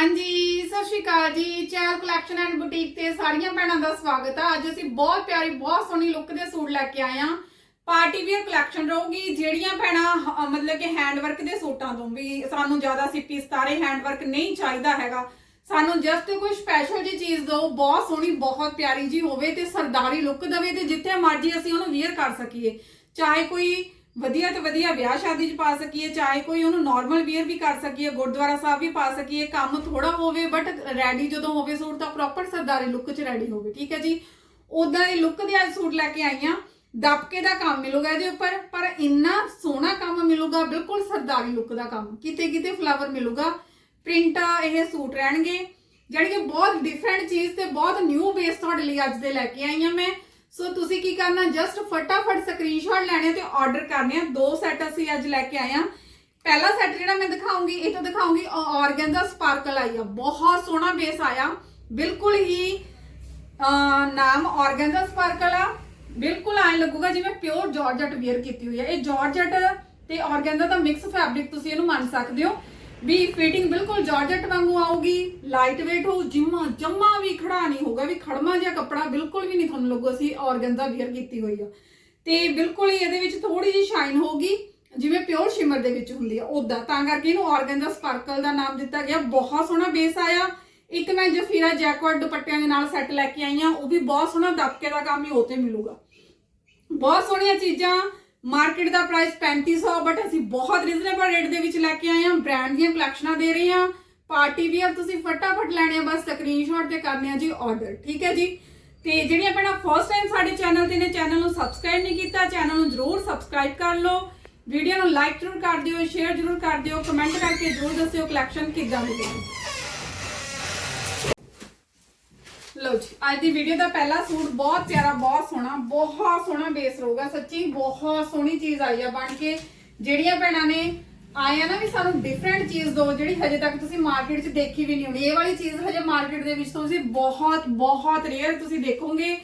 ਹਾਂਜੀ, ਸਤਿ ਸ਼੍ਰੀ ਅਕਾਲ ਜੀ। ਚੈਲ ਕਲੈਕਸ਼ਨ ਐਂਡ ਬੁਟੀਕ ਤੇ ਸਾਰੀਆਂ ਭੈਣਾਂ ਦਾ ਸਵਾਗਤ ਆ। ਅੱਜ ਅਸੀਂ ਬਹੁਤ ਪਿਆਰੀ, ਬਹੁਤ ਸੋਹਣੀ ਲੁੱਕ ਦੇ ਸੂਟ ਲੈ ਕੇ ਆਏ ਹਾਂ। ਪਾਰਟੀ ਵੇਅਰ ਕਲੈਕਸ਼ਨ ਰਹੂਗੀ, ਜਿਹੜੀਆਂ ਭੈਣਾਂ ਹ- ਮਤਲਬ ਕਿ ਹੈਂਡਵਰਕ ਦੇ ਸੂਟਾਂ ਤੋਂ ਵੀ ਸਾਨੂੰ ਜ਼ਿਆਦਾ ਸਿੱਪੀ ਸਤਾਰੇ ਹੈਂਡਵਰਕ ਨਹੀਂ ਚਾਹੀਦਾ ਹੈਗਾ। ਸਾਨੂੰ ਜਸਟ ਕੋਈ ਸਪੈਸ਼ਲ ਜੀ ਚੀਜ਼ ਦਿਓ, ਬਹੁਤ ਸੋਹਣੀ, ਬਹੁਤ ਪਿਆਰੀ ਜੀ ਹੋਵੇ ਤੇ ਸਰਦਾਰੀ ਲੁੱਕ ਦੇਵੇ ਤੇ ਜਿੱਥੇ ਮਰਜ਼ੀ ਅਸੀਂ ਉਹਨੂੰ ਵੇਅਰ ਕਰ ਸਕੀਏ। ਚਾਹੇ ਕੋਈ ਵਧੀਆ ਤੇ ਵਧੀਆ ਵਿਆਹ ਸ਼ਾਦੀ 'ਚ ਪਾ ਸਕੀਏ, ਚਾਹੇ ਕੋਈ ਉਹਨੂੰ ਨਾਰਮਲ ਵੇਅਰ ਵੀ ਕਰ ਸਕੀਏ, ਗੁਰਦੁਆਰਾ ਸਾਹਿਬ ਵੀ ਪਾ ਸਕੀਏ, ਕੰਮ ਥੋੜਾ ਹੋਵੇ ਬਟ ਰੈਡੀ ਜਦੋਂ ਹੋਵੇ ਸੂਟ ਤਾਂ ਪ੍ਰੋਪਰ ਸਰਦਾਰੀ ਲੁੱਕ 'ਚ ਰੈਡੀ ਹੋਵੇ, ਠੀਕ ਹੈ ਜੀ? ਉਦਾਂ ਦੀ ਲੁੱਕ ਦੇ ਅੱਜ ਸੂਟ ਲੈ ਕੇ ਆਈ ਦਬਕੇ ਦਾ ਕੰਮ ਮਿਲੂਗਾ ਇਹਦੇ ਉੱਪਰ, ਪਰ ਇੰਨਾ ਸੋਹਣਾ ਕੰਮ ਮਿਲੂਗਾ, ਬਿਲਕੁਲ ਸਰਦਾਰੀ ਲੁੱਕ ਦਾ ਕੰਮ। ਕਿਤੇ ਕਿਤੇ ਫਲਾਵਰ ਮਿਲੂਗਾ, ਪ੍ਰਿੰਟ ਇਹ ਸੂਟ ਰਹਿਣਗੇ। ਜਿਹੜੀ ਕਿ ਬਹੁਤ ਡਿਫਰੈਂਟ ਚੀਜ਼ ਤੇ ਬਹੁਤ ਨਿਊ ਬੇਸ ਤੁਹਾਡੇ ਲਈ ਅੱਜ ਦੇ ਲੈ ਕੇ ਆਈ ਹਾਂ ਮੈਂ। ਸੋ ਤੁਸੀਂ ਕੀ ਕਰਨਾ? ਜਸਟ ਫਟਾਫਟ ਸਕਰੀਨਸ਼ਾਟ ਲੈਣੇ ਤੇ ਆਰਡਰ ਕਰਨੇ ਆ। ਦੋ ਸੈੱਟ ਅਸੀਂ ਅੱਜ ਲੈ ਕੇ ਆਏ ਆ। ਪਹਿਲਾ ਸੈੱਟ ਜਿਹੜਾ ਮੈਂ ਦਿਖਾਉਂਗੀ, ਇਹ ਤਾਂ ਦਿਖਾਉਂਗੀ ਆਰਗੈਂਜ਼ਾ ਸਪਾਰਕਲ ਆਈ ਆ। ਬਹੁਤ ਸੋਹਣਾ ਬੇਸ ਆਇਆ। ਬਿਲਕੁਲ ਹੀ ਨਾਮ ਆਰਗੈਂਜ਼ਾ ਸਪਾਰਕਲ ਆ। ਬਿਲਕੁਲ ਐਂ ਲੱਗੂਗਾ ਜਿਵੇਂ ਪਿਓਰ ਜਾਰਜਟ ਵੇਅਰ ਕੀਤੀ ਹੋਈ ਹੈ ਇਹ ਜਾਰਜਟ ਤੇ ਆਰਗੈਂਜ਼ਾ ਦਾ ਮਿਕਸ ਫੈਬਰਿਕ ਤੁਸੀਂ ਇਹਨੂੰ ਮੰਨ ਸਕਦੇ ਹੋ। ਵੀ ਫਿਟਿੰਗ ਬਿਲਕੁਲ ਜਾਰਜਟ ਵਾਂਗੂ ਆਊਗੀ ਲਾਈਟ weight ਹੋ ਜਿੰਮਾ ਜੰਮਾ ਵੀ ਖੜਾ ਨਹੀਂ ਹੋਊਗਾ, ਵੀ ਖੜਮਾ ਜਿਹਾ ਕੱਪੜਾ ਬਿਲਕੁਲ ਵੀ ਨਹੀਂ ਤੁਹਾਨੂੰ ਲੱਗੂ ਅਸੀਂ ਆਰਗੈਂਜ਼ਾ ਵੇਅਰ ਕੀਤੀ ਹੋਈ ਆ। ਤੇ ਬਿਲਕੁਲ ਹੀ ਇਹਦੇ ਵਿੱਚ ਥੋੜੀ ਜਿਹੀ ਸ਼ਾਈਨ ਹੋਊਗੀ, ਜਿਵੇਂ ਪਿਓਰ ਸ਼ਿਮਰ ਦੇ ਵਿੱਚ ਹੁੰਦੀ ਆ ਉਦਾਂ ਤਾਂ ਕਰਕੇ ਇਹਨੂੰ ਆਰਗੈਂਜ਼ਾ ਸਪਾਰਕਲ ਦਾ ਨਾਮ ਦਿੱਤਾ ਗਿਆ। ਬਹੁਤ ਸੋਹਣਾ ਬੇਸ ਆਇਆ। ਇੱਕ ਮੈਂ ਜਫੀਰਾ ਜੈਕਵਰਡ ਦੁਪੱਟਿਆਂ ਦੇ ਨਾਲ ਸੈੱਟ ਲੈ ਕੇ ਆਈ ਆ, ਉਹ ਵੀ ਬਹੁਤ ਸੋਹਣਾ ਦਬਕੇ ਦਾ ਕੰਮ ਹੀ ਉਹ ਤੇ ਮਿਲੂਗਾ। ਬਹੁਤ ਸੋਹਣੀਆਂ ਚੀਜ਼ਾਂ। ਮਾਰਕੀਟ ਦਾ ਪ੍ਰਾਈਸ 3500 ਬਟ ਅਸੀਂ ਬਹੁਤ ਰੀਜ਼ਨੇਬਲ ਰੇਟ ਦੇ ਵਿੱਚ ਲੈ ਕੇ ਆਏ ਹਾਂ ਬ੍ਰਾਂਡ ਦੀਆਂ ਕਲੈਕਸ਼ਨਾਂ ਦੇ ਰਹੇ ਹਾਂ। ਪਾਰਟੀ ਵੀਅਰ ਤੁਸੀਂ ਫਟਾਫਟ ਲੈਣੇ ਆ, ਬਸ ਸਕਰੀਨਸ਼ਾਟ ਤੇ ਕਰਨੇ ਆ ਜੀ ਆਰਡਰ ਠੀਕ ਹੈ ਜੀ? ਤੇ ਜਿਹੜੀਆਂ ਭੈਣਾਂ ਫਸਟ ਟਾਈਮ ਸਾਡੇ ਚੈਨਲ ਤੇ ਨੇ ਚੈਨਲ ਨੂੰ ਸਬਸਕ੍ਰਾਈਬ ਨਹੀਂ ਕੀਤਾ ਚੈਨਲ ਨੂੰ ਜਰੂਰ ਸਬਸਕ੍ਰਾਈਬ ਕਰ ਲਓ। ਵੀਡੀਓ ਨੂੰ ਲਾਈਕ ਜਰੂਰ ਕਰ ਦਿਓ ਸ਼ੇਅਰ ਜਰੂਰ ਕਰ ਦਿਓ ਕਮੈਂਟ ਕਰਕੇ ਜਰੂਰ ਦੱਸਿਓ ਕਲੈਕਸ਼ਨ ਕਿੱਦਾਂ ਦੀ ਲੱਗੀ ਲਓ ਜੀ, ਅੱਜ ਦੀ ਵੀਡੀਓ ਦਾ ਪਹਿਲਾ ਸੂਟ ਬਹੁਤ ਪਿਆਰਾ, ਬਹੁਤ ਸੋਹਣਾ ਬਹੁਤ ਸੋਹਣਾ ਬੇਸ ਰਹੂਗਾ, ਸੱਚੀ ਬਹੁਤ ਸੋਹਣੀ ਚੀਜ਼ ਆਈ ਆ ਬਣ ਕੇ। ਜਿਹੜੀਆਂ ਭੈਣਾਂ ਨੇ ਆਏ ਨਾ ਵੀ ਸਾਨੂੰ ਡਿਫਰੈਂਟ ਚੀਜ਼ ਦਿਓ ਜਿਹੜੀ ਹਜੇ ਤੱਕ ਤੁਸੀਂ ਮਾਰਕੀਟ 'ਚ ਦੇਖੀ ਵੀ ਨਹੀਂ ਹੋਣੀ। ਇਹ ਵਾਲੀ ਚੀਜ਼ ਹਜੇ ਮਾਰਕੀਟ ਦੇ ਵਿੱਚ ਤੁਸੀਂ ਬਹੁਤ ਬਹੁਤ ਰੇਅਰ ਤੁਸੀਂ ਦੇਖੋਗੇ।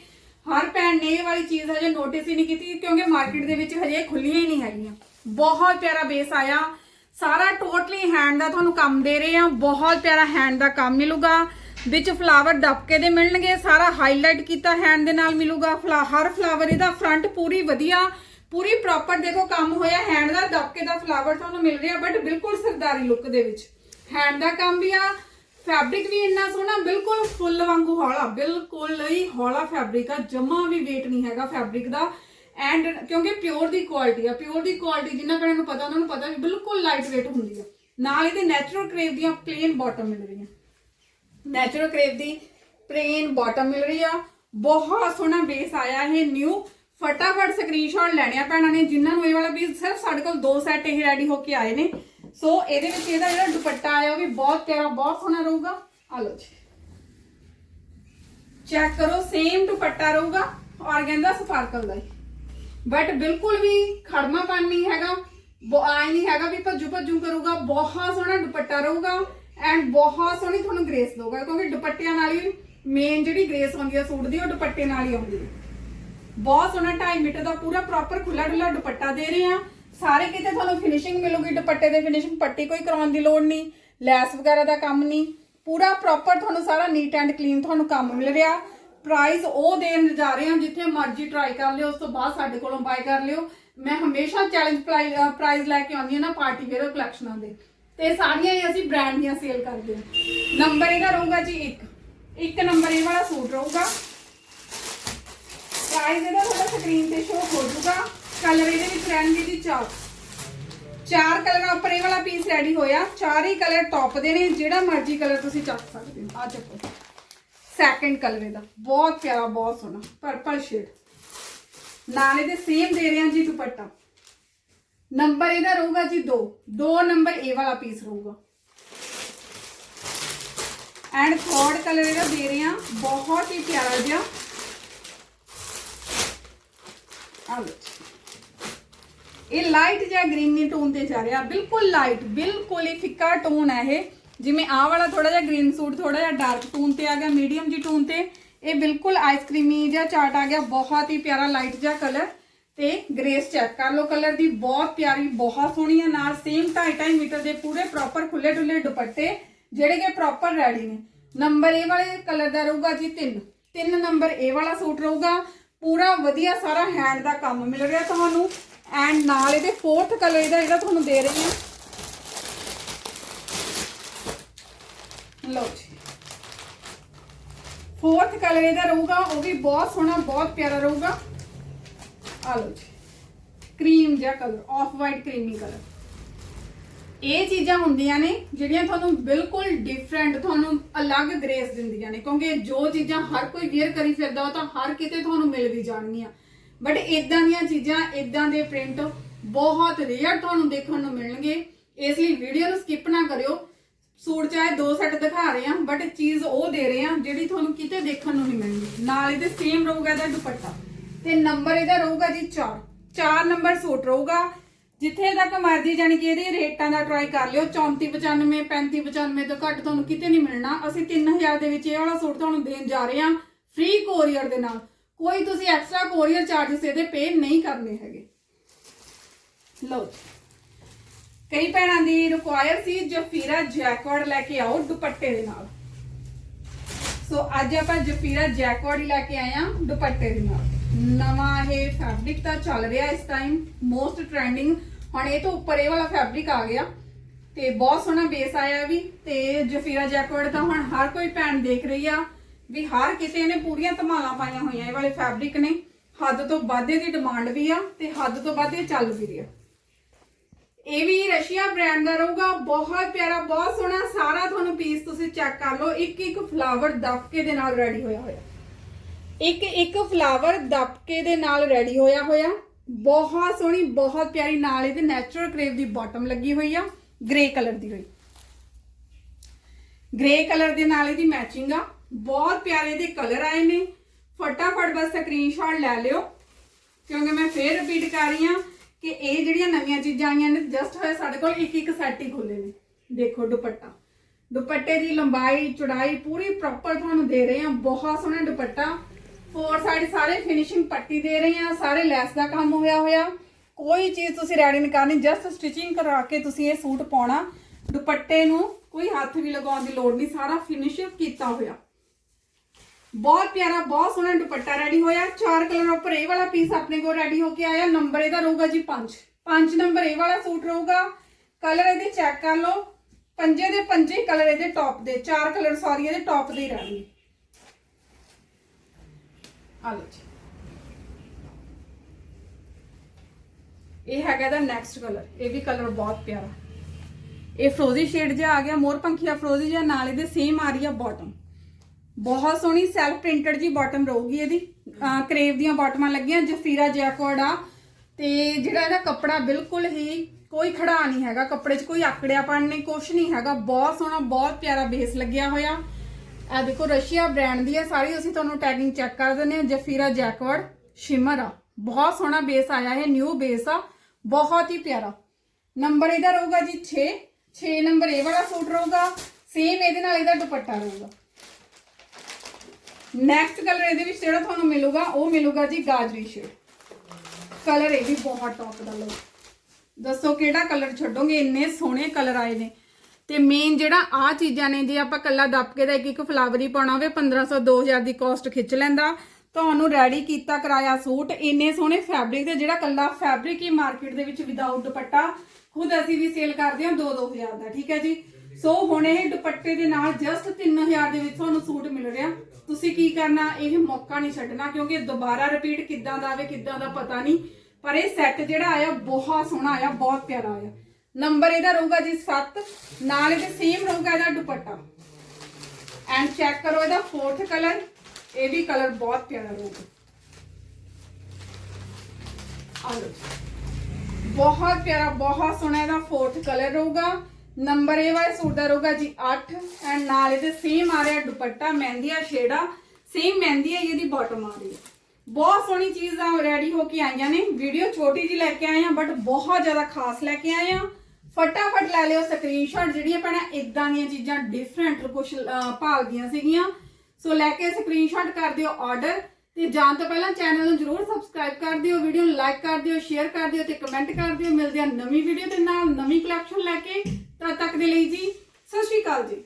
ਹਰ ਭੈਣ ਨੇ ਇਹ ਵਾਲੀ ਚੀਜ਼ ਹਜੇ ਨੋਟਿਸ ਹੀ ਨਹੀਂ ਕੀਤੀ, ਕਿਉਂਕਿ ਮਾਰਕੀਟ ਦੇ ਵਿੱਚ ਹਜੇ ਖੁੱਲੀਆਂ ਹੀ ਨਹੀਂ ਹੈਗੀਆਂ। ਬਹੁਤ ਪਿਆਰਾ ਬੇਸ ਆਇਆ। ਸਾਰਾ ਟੋਟਲੀ ਹੈਂਡ ਦਾ ਤੁਹਾਨੂੰ ਕੰਮ ਦੇ ਰਹੇ ਆ। ਬਹੁਤ ਪਿਆਰਾ ਹੈਂਡ ਦਾ ਕੰਮ ਮਿਲੂਗਾ। ਵਿੱਚ ਫਲਾਵਰ ਡੱਬਕੇ ਦੇ ਮਿਲਣਗੇ, ਸਾਰਾ ਹਾਈਲਾਈਟ ਕੀਤਾ ਹੈਂਡ ਦੇ ਨਾਲ ਮਿਲੂਗਾ। ਫਲਾ ਹਰ ਫਲਾਵਰ ਇਹਦਾ ਫਰੰਟ ਪੂਰੀ ਵਧੀਆ, ਪੂਰੀ ਪ੍ਰੋਪਰ ਦੇਖੋ ਕੰਮ ਹੋਇਆ ਹੈਂਡ ਦਾ ਡੱਬਕੇ ਦਾ ਫਲਾਵਰ ਤੁਹਾਨੂੰ ਮਿਲ ਰਿਹਾ ਬਟ ਬਿਲਕੁਲ ਸਰਦਾਰੀ ਲੁੱਕ ਦੇ ਵਿੱਚ। ਹੈਂਡ ਦਾ ਕੰਮ ਵੀ ਆ ਫੈਬਰਿਕ ਵੀ ਇੰਨਾ ਸੋਹਣਾ, ਬਿਲਕੁਲ ਫੁੱਲ ਵਾਂਗੂ ਹੌਲਾ, ਬਿਲਕੁਲ ਹੀ ਹੌਲਾ ਫੈਬਰਿਕ ਆ, ਜਮਾ ਵੀ weight ਨਹੀਂ ਹੈਗਾ ਫੈਬਰਿਕ ਦਾ। ਐਂਡ ਕਿਉਂਕਿ ਪਿਓਰ ਦੀ ਕੁਆਲਿਟੀ ਆ ਪਿਓਰ ਦੀ ਕੁਆਲਿਟੀ ਜਿੰਨਾ ਭੈਣਾਂ ਨੂੰ ਪਤਾ, ਉਹਨਾਂ ਨੂੰ ਪਤਾ ਵੀ ਬਿਲਕੁਲ ਲਾਈਟ weight ਹੁੰਦੀ ਆ। ਨਾਲ ਇਹਦੇ ਨੈਚੁਰਲ ਕਰੇਵ ਦੀਆਂ ਪਲੇਨ ਬਾਟਮ ਮਿਲ ਰਹੀਆਂ। ਨੈਚੁਰਲ ਕਰੇਵ ਦੀ ਪਲੇਨ ਬਾਟਮ ਮਿਲ ਰਹੀ ਆ ਬਹੁਤ ਸੋਹਣਾ ਬੇਸ ਆਇਆ ਇਹ ਨਿਊ ਫਟਾਫਟ ਸਕਰੀਨਸ਼ਾਟ ਲੈਣੇ ਆ ਭੈਣਾਂ ਨੇ ਜਿਨ੍ਹਾਂ ਨੂੰ ਇਹ ਵਾਲਾ ਪੀਸ ਸਿਰਫ ਸਾਡੇ ਕੋਲ ਦੋ ਸੈੱਟ ਇਹ ਰੈਡੀ ਹੋ ਕੇ ਆਏ ਨੇ ਸੋ ਇਹਦੇ ਵਿੱਚ ਇਹਦਾ ਜਿਹੜਾ ਦੁਪੱਟਾ ਆਇਆ, ਉਹ ਵੀ ਬਹੁਤ ਪਿਆਰਾ, ਬਹੁਤ ਸੋਹਣਾ ਰਹੂਗਾ। ਆ ਲਓ ਜੀ। ਚੈੱਕ ਕਰੋ ਸੇਮ ਦੁਪੱਟਾ ਰਹੂਗਾ ਆਰਗੈਂਜ਼ਾ ਸਪਾਰਕਲ ਦਾ ਹੀ। ਬਟ ਬਿਲਕੁਲ ਵੀ ਖੜਮਾਪਨ ਨਹੀਂ ਹੈਗਾ। ਬੋ ਆਈ ਨਹੀਂ ਹੈਗਾ ਵੀ ਭੱਜੂ ਭੱਜੂ ਕਰੂਗਾ। ਬਹੁਤ ਸੋਹਣਾ ਦੁਪੱਟਾ ਰਹੂਗਾ। ਐਂਡ ਬਹੁਤ ਸੋਹਣੀ ਤੁਹਾਨੂੰ ਗ੍ਰੇਸ ਦਊਗਾ, ਕਿਉਂਕਿ ਦੁਪੱਟਿਆਂ ਨਾਲ ਹੀ ਮੇਨ ਜਿਹੜੀ ਗ੍ਰੇਸ ਹੁੰਦੀ ਹੈ ਸੂਟ ਦੀ, ਉਹ ਦੁਪੱਟੇ ਨਾਲ ਹੀ ਆਉਂਦੀ ਹੈ। ਬਹੁਤ ਸੋਹਣਾ 2.5 ਮੀਟਰ ਦਾ ਪੂਰਾ ਪ੍ਰੋਪਰ ਖੁੱਲਾ ਡੁੱਲਾ ਦੁਪੱਟਾ ਦੇ ਰਹੇ ਆ ਸਾਰੇ ਕਿਤੇ ਤੁਹਾਨੂੰ ਫਿਨਿਸ਼ਿੰਗ ਮਿਲੂਗੀ ਦੁਪੱਟੇ ਦੇ ਫਿਨਿਸ਼ਿੰਗ ਪੱਟੀ ਕੋਈ ਕਰਾਉਣ ਦੀ ਲੋੜ ਨਹੀਂ, ਲੈਸ ਵਗੈਰਾ ਦਾ ਕੰਮ ਨਹੀਂ। ਪੂਰਾ ਪ੍ਰੋਪਰ ਤੁਹਾਨੂੰ ਸਾਰਾ ਨੀਟ ਐਂਡ ਕਲੀਨ ਤੁਹਾਨੂੰ ਕੰਮ ਮਿਲ ਰਿਹਾ। ਪ੍ਰਾਈਸ ਉਹ ਦੇਣ ਜਾ ਰਹੇ ਹਾਂ ਜਿੱਥੇ ਮਰਜ਼ੀ ਟਰਾਈ ਕਰ ਲਿਓ, ਉਸ ਤੋਂ ਬਾਅਦ ਸਾਡੇ ਕੋਲੋਂ ਬਾਈ ਕਰ ਲਿਓ। ਮੈਂ ਹਮੇਸ਼ਾ ਚੈਲੰਜ ਪ੍ਰਾਈਸ ਲੈ ਕੇ ਆਉਂਦੀ ਹਾਂ ਨਾ ਪਾਰਟੀ ਵੇਅਰ ਕਲੈਕਸ਼ਨਾਂ ਦੇ। ਤੇ ਸਾਰੀਆਂ ਹੀ ਅਸੀਂ ਬ੍ਰਾਂਡ ਦੀਆਂ ਸੇਲ ਕਰਦੇ ਹਾਂ। ਨੰਬਰ ਇਹਦਾ ਰਹੂਗਾ ਜੀ 1 ਇੱਕ ਨੰਬਰ ਇਹ ਵਾਲਾ ਸੂਟ ਰਹੂਗਾ। ਪ੍ਰਾਈਸ ਇਹਦਾ ਤੁਹਾਡਾ ਸਕਰੀਨ ਤੇ ਸ਼ੋ ਹੋ ਜਾਊਗਾ। ਕਲਰ ਇਹਦੇ ਵਿੱਚ ਰਹਿਣਗੇ ਜੀ ਚਾਰ। ਚਾਰ ਕਲਰ ਉੱਪਰ ਇਹ ਵਾਲਾ ਪੀਸ ਰੈਡੀ ਹੋਇਆ। ਚਾਰ ਹੀ ਕਲਰ ਟੌਪ ਦੇ ਨੇ, ਜਿਹੜਾ ਮਰਜ਼ੀ ਕਲਰ ਤੁਸੀਂ ਚੱਕ ਸਕਦੇ ਹੋ। ਆ ਚੱਕੋ। ਸੈਕੰਡ ਕਲਰ ਇਹਦਾ। ਬਹੁਤ ਪਿਆਰਾ, ਬਹੁਤ ਸੋਹਣਾ। ਪਰਪਲ ਸ਼ੇਡ ਨਾਲ ਇਹਦੇ ਸੇਮ ਦੇ ਰਹੇ ਹਾਂ ਜੀ ਦੁਪੱਟਾ। ਨੰਬਰ ਇਹਦਾ ਰਹੂਗਾ ਜੀ 2 ਦੋ ਨੰਬਰ ਇਹ ਵਾਲਾ ਪੀਸ ਰਹੂਗਾ ਐਂਡ ਥਰਡ ਕਲਰ ਇਹਦਾ ਦੇ ਰਹੇ ਹਾਂ ਬਹੁਤ ਹੀ ਪਿਆਰਾ ਜਿਹਾ ਆ ਲਓ ਜੀ। ਇਹ ਲਾਈਟ ਜਿਹਾ ਗ੍ਰੀਨੀ ਟੋਨ ਤੇ ਜਾ ਰਿਹਾ ਬਿਲਕੁਲ ਲਾਈਟ ਬਿਲਕੁਲ ਹੀ ਫਿੱਕਾ ਟੋਨ ਹੈ ਇਹ ਜਿਵੇਂ ਆਹ ਵਾਲਾ ਥੋੜਾ ਜਿਹਾ ਗ੍ਰੀਨ ਸੂਟ ਥੋੜਾ ਜਿਹਾ ਡਾਰਕ ਟੋਨ ਤੇ ਆ ਗਿਆ ਮੀਡੀਅਮ ਜੀ ਟੋਨ ਤੇ ਇਹ ਬਿਲਕੁਲ ਆਈਸਕ੍ਰੀਮੀ ਜਿਹਾ ਚਾਟ ਆ ਗਿਆ ਬਹੁਤ ਹੀ ਪਿਆਰਾ ਲਾਈਟ ਜਿਹਾ ਕਲਰ ਤੇ ਗ੍ਰੇਸ ਚੈੱਕ ਕਰ ਲਓ ਕਲਰ ਦੀ, ਬਹੁਤ ਪਿਆਰੀ, ਬਹੁਤ ਸੋਹਣੀ ਹੈ ਨਾਲ ਸੇਮ 2.5 ਮੀਟਰ ਦੇ ਪੂਰੇ ਪ੍ਰੋਪਰ ਖੁੱਲੇ ਡੁੱਲੇ ਦੁਪੱਟੇ, ਜਿਹੜੇ ਕਿ ਪ੍ਰੋਪਰ ਰੈਡੀ ਨੇ। ਨੰਬਰ ਇਹ ਵਾਲੇ ਕਲਰ ਦਾ ਰਹੂਗਾ ਜੀ 3 ਤਿੰਨ ਨੰਬਰ ਇਹ ਵਾਲਾ ਸੂਟ ਰਹੂਗਾ। ਪੂਰਾ ਵਧੀਆ ਸਾਰਾ ਹੈਂਡ ਦਾ ਕੰਮ ਮਿਲ ਰਿਹਾ ਤੁਹਾਨੂੰ। ਐਂਡ ਨਾਲ ਇਹਦੇ ਫੋਰਥ ਕਲਰ ਇਹਦਾ ਜਿਹੜਾ ਤੁਹਾਨੂੰ ਦੇ ਰਹੀ ਹਾਂ। ਲਓ ਜੀ। ਫੋਰਥ ਕਲਰ ਇਹਦਾ ਰਹੂਗਾ, ਉਹ ਵੀ ਬਹੁਤ ਸੋਹਣਾ, ਬਹੁਤ ਪਿਆਰਾ ਰਹੂਗਾ। ਆ ਲਓ ਜੀ। ਕਰੀਮ ਜਿਹਾ colour off white creamy colour ਇਹ ਚੀਜ਼ਾਂ ਹੁੰਦੀਆਂ ਨੇ ਜਿਹੜੀਆਂ ਤੁਹਾਨੂੰ ਬਿਲਕੁਲ ਡਿਫਰੈਂਟ ਤੁਹਾਨੂੰ ਅਲੱਗ ਗ੍ਰੇਸ ਦਿੰਦੀਆਂ ਨੇ। ਕਿਉਂਕਿ ਜੋ ਚੀਜ਼ਾਂ ਹਰ ਕੋਈ ਵੇਅਰ ਕਰੀ ਫਿਰਦਾ, ਉਹ ਤਾਂ ਹਰ ਕਿਤੇ ਤੁਹਾਨੂੰ ਮਿਲ ਵੀ ਜਾਣਗੀਆਂ। ਬਟ ਇਦਾਂ ਦੀਆਂ ਚੀਜ਼ਾਂ ਇਦਾਂ ਦੇ ਪ੍ਰਿੰਟ ਬਹੁਤ ਰੇਅਰ ਤੁਹਾਨੂੰ ਦੇਖਣ ਨੂੰ ਮਿਲਣਗੇ। ਇਸ ਲਈ ਵੀਡੀਓ ਨੂੰ ਸਕਿਪ ਨਾ ਕਰਿਓ। ਸੂਟ ਚਾਹੇ ਦੋ ਸੈੱਟ ਦਿਖਾ ਰਹੇ ਆ ਬਟ ਚੀਜ਼ ਉਹ ਦੇ ਰਹੇ ਆ ਜਿਹੜੀ ਤੁਹਾਨੂੰ ਕਿਤੇ ਦੇਖਣ ਨੂੰ ਨਹੀਂ ਮਿਲਣੀ। ਨਾਲ ਇਹਦੇ ਸੇਮ ਰਹੂਗਾ ਇਹਦਾ ਦੁਪੱਟਾ। ਤੇ ਨੰਬਰ ਇਹਦਾ ਰਹੂਗਾ ਜੀ 4 4 ਨੰਬਰ ਸੂਟ ਰਹੂਗਾ। ਜਿੱਥੇ ਤੱਕ ਮਰਜ਼ੀ ਜਾਣੀ ਕਿ ਇਹਦੇ ਰੇਟਾਂ ਦਾ ਟਰਾਈ ਕਰ ਲਿਓ। 3495 3595 ਤੋਂ ਘੱਟ ਤੁਹਾਨੂੰ ਕਿਤੇ ਨਹੀਂ ਮਿਲਣਾ। ਅਸੀਂ 3000 ਦੇ ਵਿੱਚ ਇਹ ਵਾਲਾ ਸੂਟ ਤੁਹਾਨੂੰ ਦੇਣ ਜਾ ਰਹੇ ਹਾਂ ਫ੍ਰੀ ਕੋਰੀਅਰ ਦੇ ਨਾਲ। ਕੋਈ ਤੁਸੀਂ ਐਕਸਟਰਾ ਕੋਰੀਅਰ ਚਾਰजेस ਇਹਦੇ ਪੇ ਨਹੀਂ ਕਰਨੇ ਹੈਗੇ। ਲਓ ਕਈ ਭੈਣਾਂ ਦੀ ਰਿਕੁਆਇਰ ਸੀ ਜਫੀਰਾ ਜੈਕਵਾਰਡ ਲੈ ਕੇ ਆਓ ਦੁਪੱਟੇ ਦੇ ਨਾਲ। ਸੋ ਅੱਜ ਆਪਾਂ ਜਫੀਰਾ ਜੈਕਵਾਰਡ ਹੀ ਲੈ ਕੇ ਆਏ ਆ ਦੁਪੱਟੇ ਦੇ ਨਾਲ। ਨਵਾਂ ਇਹ ਫੈਬਰਿਕ ਤਾਂ ਚੱਲ ਰਿਹਾ ਇਸ ਟਾਈਮ ਮੋਸਟ ਟ੍ਰੈਂਡਿੰਗ ਹੁਣ ਇਹ ਤੋਂ ਉੱਪਰ ਇਹ ਵਾਲਾ ਫੈਬਰਿਕ ਆ ਗਿਆ, ਤੇ ਬਹੁਤ ਸੋਹਣਾ ਬੇਸ ਆਇਆ ਵੀ, ਤੇ ਜਫੀਰਾ ਜੈਕਵਾਰਡ ਤਾਂ ਹੁਣ ਹਰ ਕੋਈ ਭੈਣ ਦੇਖ ਰਹੀ ਆ, ਵੀ ਹਰ ਕਿਤੇ ਇਹਨੇ ਪੂਰੀਆਂ ਧਮਾਲਾਂ ਪਾਈਆਂ ਹੋਈਆਂ ਇਹ ਵਾਲੇ ਫੈਬਰਿਕ ਨੇ। ਹੱਦ ਤੋਂ ਵੱਧ ਇਹਦੀ ਡਿਮਾਂਡ ਵੀ ਆ, ਤੇ ਹੱਦ ਤੋਂ ਵੱਧ ਇਹ ਚੱਲ ਵੀ ਰਿਹਾ। ਇਹ ਵੀ ਰਸ਼ੀਆ ਬ੍ਰਾਂਡ ਦਾ ਰਹੂਗਾ, ਬਹੁਤ ਪਿਆਰਾ, ਬਹੁਤ ਸੋਹਣਾ, ਸਾਰਾ ਤੁਹਾਨੂੰ ਪੀਸ ਤੁਸੀਂ ਚੈੱਕ ਕਰ ਲਓ ਇੱਕ ਇੱਕ ਫਲਾਵਰ ਦਬਕੇ ਦੇ ਨਾਲ ਰੈਡੀ ਹੋਇਆ ਹੋਇਆ। ਇੱਕ ਇੱਕ ਫਲਾਵਰ ਦਬਕੇ ਦੇ ਨਾਲ ਰੈਡੀ ਹੋਇਆ ਹੋਇਆ। ਬਹੁਤ ਸੋਹਣੀ, ਬਹੁਤ ਪਿਆਰੀ, ਨਾਲ ਇਹਦੇ ਨੈਚੁਰਲ ਕਰੇਵ ਦੀ ਬਾਟਮ ਲੱਗੀ ਹੋਈ ਆ ਗ੍ਰੇ ਕਲਰ ਦੀ ਹੋਈ। ਗ੍ਰੇ ਕਲਰ ਦੇ ਨਾਲ ਇਹਦੀ ਮੈਚਿੰਗ ਆ। ਬਹੁਤ ਪਿਆਰੇ ਦੇ ਕਲਰ ਆਏ ਨੇ। ਫਟਾਫਟ ਬਸ ਸਕਰੀਨਸ਼ਾਟ ਲੈ ਲਿਓ, ਕਿਉਂਕਿ ਮੈਂ ਫੇਰ ਰਿਪੀਟ ਕਰ ਰਹੀ ਹਾਂ ਕਿ ਇਹ ਜਿਹੜੀਆਂ ਨਵੀਆਂ ਚੀਜ਼ਾਂ ਆਈਆਂ ਨੇ ਜਸਟ ਹੋਏ ਸਾਡੇ ਕੋਲ ਇੱਕ ਇੱਕ ਸੈੱਟ ਹੀ ਖੋਲੇ ਨੇ। ਦੇਖੋ ਦੁਪੱਟਾ। ਦੁਪੱਟੇ ਦੀ ਲੰਬਾਈ, ਚੌੜਾਈ ਪੂਰੀ ਪ੍ਰੋਪਰ ਤੁਹਾਨੂੰ ਦੇ ਰਹੇ ਹਾਂ। ਬਹੁਤ ਸੋਹਣਾ ਦੁਪੱਟਾ। ਫੋਰ ਸਾਈਡ ਸਾਰੇ ਫਿਨਿਸ਼ਿੰਗ ਪੱਟੀ ਦੇ ਰਹੇ ਹਾਂ, ਸਾਰੇ ਲੈਸ ਦਾ ਕੰਮ ਹੋਇਆ ਹੋਇਆ। ਕੋਈ ਚੀਜ਼ ਤੁਸੀਂ ਰੈਡੀ ਨਹੀਂ ਕਰਨੀ ਜਸਟ ਸਟਿਚਿੰਗ ਕਰਾ ਕੇ ਤੁਸੀਂ ਇਹ ਸੂਟ ਪਾਉਣਾ। ਦੁਪੱਟੇ ਨੂੰ ਕੋਈ ਹੱਥ ਵੀ ਲਗਾਉਣ ਦੀ ਲੋੜ ਨਹੀਂ, ਸਾਰਾ ਫਿਨਿਸ਼ ਕੀਤਾ ਹੋਇਆ। ਬਹੁਤ ਪਿਆਰਾ, ਬਹੁਤ ਸੋਹਣਾ ਦੁਪੱਟਾ ਰੈਡੀ ਹੋਇਆ। ਚਾਰ ਕਲਰ ਉੱਪਰ ਇਹ ਵਾਲਾ ਪੀਸ ਆਪਣੇ ਕੋਲ ਰੈਡੀ ਹੋ ਕੇ ਆਇਆ। ਨੰਬਰ ਇਹਦਾ ਰਹੂਗਾ ਜੀ 5 5 ਨੰਬਰ ਇਹ ਵਾਲਾ ਸੂਟ ਰਹੂਗਾ। ਕਲਰ ਇਹਦੇ ਚੈੱਕ ਕਰ ਲਓ। ਪੰਜੇ ਦੇ ਪੰਜੇ ਕਲਰ ਇਹਦੇ ਟੌਪ ਦੇ। ਚਾਰ ਕਲਰ ਸੌਰੀ ਇਹਦੇ ਟੌਪ ਦੇ ਹੀ ਰਹਿਣਗੇ। ਆ ਲਓ ਜੀ। ਇਹ ਹੈਗਾ ਦਾ ਨੈਕਸਟ ਕਲਰ ਇਹ ਵੀ ਕਲਰ ਬਹੁਤ ਪਿਆਰਾ। ਇਹ ਫਰੋਜ਼ੀ ਸ਼ੇਡ ਜਿਹਾ ਆ ਗਿਆ ਮੋਰ ਪੰਖੀਆ ਫਰੋਜ਼ੀ ਜਿਹਾ, ਨਾਲ ਇਹਦੇ ਸੇਮ ਆ ਰਹੀ ਆ ਬਾਟਮ ਬਹੁਤ ਸੋਹਣੀ ਸੈਲਫ ਪ੍ਰਿੰਟਡ ਜੀ ਬਾਟਮ ਰਹੂਗੀ ਇਹਦੀ। ਕਰੇਵ ਦੀਆਂ ਬਾਟਮਾਂ ਲੱਗੀਆਂ, ਜਫੀਰਾ ਜੈਕੋਰਡ ਆ। ਤੇ ਜਿਹੜਾ ਇਹਦਾ ਕੱਪੜਾ ਬਿਲਕੁਲ ਹੀ ਕੋਈ ਖੜਾ ਨਹੀਂ ਹੈਗਾ, ਕੱਪੜੇ 'ਚ ਕੋਈ ਆਕੜਿਆਪਣ ਨਹੀਂ, ਕੁਛ ਨਹੀਂ ਹੈਗਾ। ਬਹੁਤ ਸੋਹਣਾ, ਬਹੁਤ ਪਿਆਰਾ ਬੇਸ ਲੱਗਿਆ ਹੋਇਆ। ਇਹ ਦੇਖੋ, ਰਸ਼ੀਆ ਬ੍ਰਾਂਡ ਦੀ ਹੈ ਸਾਰੀ, ਅਸੀਂ ਤੁਹਾਨੂੰ ਟੈਗਿੰਗ ਚੈੱਕ ਕਰ ਦਿੰਦੇ ਹਾਂ, ਜਫੀਰਾ ਜੈਕਵਰਡ, ਸ਼ਿਮਰ ਆ। ਬਹੁਤ ਸੋਹਣਾ ਬੇਸ ਆਇਆ ਹੈ ਨਿਊ ਬੇਸ ਆ। ਬਹੁਤ ਹੀ ਪਿਆਰਾ। ਨੰਬਰ ਇਹਦਾ ਰਹੂਗਾ ਜੀ 6 6 ਨੰਬਰ ਇਹ ਵਾਲਾ ਸੂਟ ਰਹੂਗਾ। ਸੇਮ ਇਹਦੇ ਨਾਲ ਇਹਦਾ ਦੁਪੱਟਾ ਰਹੂਗਾ। ਨੈਕਸਟ ਕਲਰ ਇਹਦੇ ਵਿੱਚ ਜਿਹੜਾ ਤੁਹਾਨੂੰ ਮਿਲੂਗਾ, ਉਹ ਮਿਲੂਗਾ ਜੀ ਗਾਜਰੀ ਸ਼ੇਡ ਕਲਰ ਇਹ ਵੀ ਬਹੁਤ ਟੌਪ ਦਾ ਲਓ। ਦੱਸੋ ਕਿਹੜਾ ਕਲਰ ਛੱਡੋਗੇ? ਇੰਨੇ ਸੋਹਣੇ ਕਲਰ ਆਏ ਨੇ। ਤੇ ਮੇਨ ਜਿਹੜਾ ਆ ਚੀਜ਼ਾਂ ਨੇ, ਜੇ ਆਪਾਂ ਕੱਲਾ ਦਬਕੇ ਦਾ ਇੱਕ ਇੱਕ ਫਲਾਵਰ ਹੀ ਪਾਉਣਾ ਹੋਵੇ 1500 2000 ਦੀ ਕਾਸਟ ਖਿੱਚ ਲੈਂਦਾ। ਤੁਹਾਨੂੰ ਰੈਡੀ ਕੀਤਾ, ਕਰਾਇਆ ਸੂਟ, ਇੰਨੇ ਸੋਹਣੇ ਫੈਬਰਿਕ ਦੇ, ਜਿਹੜਾ ਕੱਲਾ ਫੈਬਰਿਕ ਹੀ ਮਾਰਕੀਟ ਦੇ ਵਿੱਚ ਵਿਦਆਊਟ ਦੁਪੱਟਾ, ਖੁਦ ਅਸੀਂ ਵੀ ਸੇਲ ਕਰਦੇ ਹਾਂ 2-2000 ਦਾ ਠੀਕ ਹੈ ਜੀ? ਸੋ ਹੁਣ ਇਹ ਦੁਪੱਟੇ ਦੇ ਨਾਲ ਜਸਟ 3000 ਦੇ ਵਿੱਚ ਤੁਹਾਨੂੰ ਸੂਟ ਮਿਲ ਰਿਹਾ। ਤੁਸੀਂ ਕੀ ਕਰਨਾ, ਇਹ ਮੌਕਾ ਨਹੀਂ ਛੱਡਣਾ, ਕਿਉਂਕਿ ਦੁਬਾਰਾ ਰਿਪੀਟ ਕਿੱਦਾਂ ਦਾ ਆਵੇ, ਕਿੱਦਾਂ ਦਾ ਪਤਾ ਨਹੀਂ। ਪਰ ਇਹ ਸੈੱਟ ਜਿਹੜਾ ਆਇਆ, ਬਹੁਤ ਸੋਹਣਾ ਆਇਆ, ਬਹੁਤ ਪਿਆਰਾ ਆਇਆ। ਨੰਬਰ ਇਹਦਾ ਰਹੂਗਾ ਜੀ 7 ਨਾਲ ਇਹਦੇ ਸੇਮ ਰਹੂਗਾ ਇਹਦਾ ਦੁਪੱਟਾ। ਐਂਡ ਚੈੱਕ ਕਰੋ ਇਹਦਾ ਫੋਰਥ ਕਲਰ ਇਹ ਵੀ ਕਲਰ ਬਹੁਤ ਪਿਆਰਾ ਰਹੂਗਾ। ਆ ਬਹੁਤ ਪਿਆਰਾ, ਬਹੁਤ ਸੋਹਣਾ ਇਹਦਾ ਫੋਰਥ ਕਲਰ ਰਹੂਗਾ। ਨੰਬਰ ਇਹ ਵਾਲੇ ਸੂਟ ਦਾ ਰਹੂਗਾ ਜੀ 8 ਐਂਡ ਨਾਲ ਇਹਦੇ ਸੇਮ ਆ ਰਿਹਾ ਦੁਪੱਟਾ, ਮਹਿੰਦੀ ਆ ਸ਼ੇਡਾ ਸੇਮ ਮਹਿੰਦੀ ਹੈ ਇਹਦੀ ਬਾਟਮ ਆ ਰਹੀ ਹੈ ਬਹੁਤ ਸੋਹਣੀ ਚੀਜ਼ਾਂ ਰੈਡੀ ਹੋ ਕੇ ਆਈਆਂ ਨੇ। ਵੀਡੀਓ ਛੋਟੀ ਜੀ ਲੈ ਕੇ ਆਏ ਆ ਬਟ ਬਹੁਤ ਜ਼ਿਆਦਾ ਖਾਸ ਲੈ ਕੇ ਆਏ ਆ। ਫਟਾਫਟ ਲੈ ਲਿਓ ਸਕਰੀਨਸ਼ਾਟ ਜਿਹੜੀਆਂ ਪੈਣਾ ਇਦਾਂ ਦੀਆਂ ਚੀਜ਼ਾਂ ਡਿਫਰੈਂਟ ਕੁਝ ਭਾਲਦੀਆਂ ਸੀਗੀਆਂ। ਸੋ ਲੈ ਕੇ ਸਕਰੀਨਸ਼ਾਟ ਕਰ ਦਿਓ ਆਰਡਰ ਤੇ ਜਾਣ ਤੋਂ ਪਹਿਲਾਂ ਚੈਨਲ ਨੂੰ ਜਰੂਰ ਸਬਸਕ੍ਰਾਈਬ ਕਰ ਦਿਓ ਵੀਡੀਓ ਨੂੰ ਲਾਈਕ ਕਰ ਦਿਓ ਸ਼ੇਅਰ ਕਰ ਦਿਓ ਤੇ ਕਮੈਂਟ ਕਰ ਦਿਓ। ਮਿਲਦੇ ਆ ਨਵੀਂ ਵੀਡੀਓ ਦੇ ਨਾਲ, ਨਵੀਂ ਕਲੈਕਸ਼ਨ ਲੈ ਕੇ। ਤਦ ਤੱਕ ਦੇ ਲਈ ਜੀ, ਸਤਿ ਸ਼੍ਰੀ ਅਕਾਲ ਜੀ।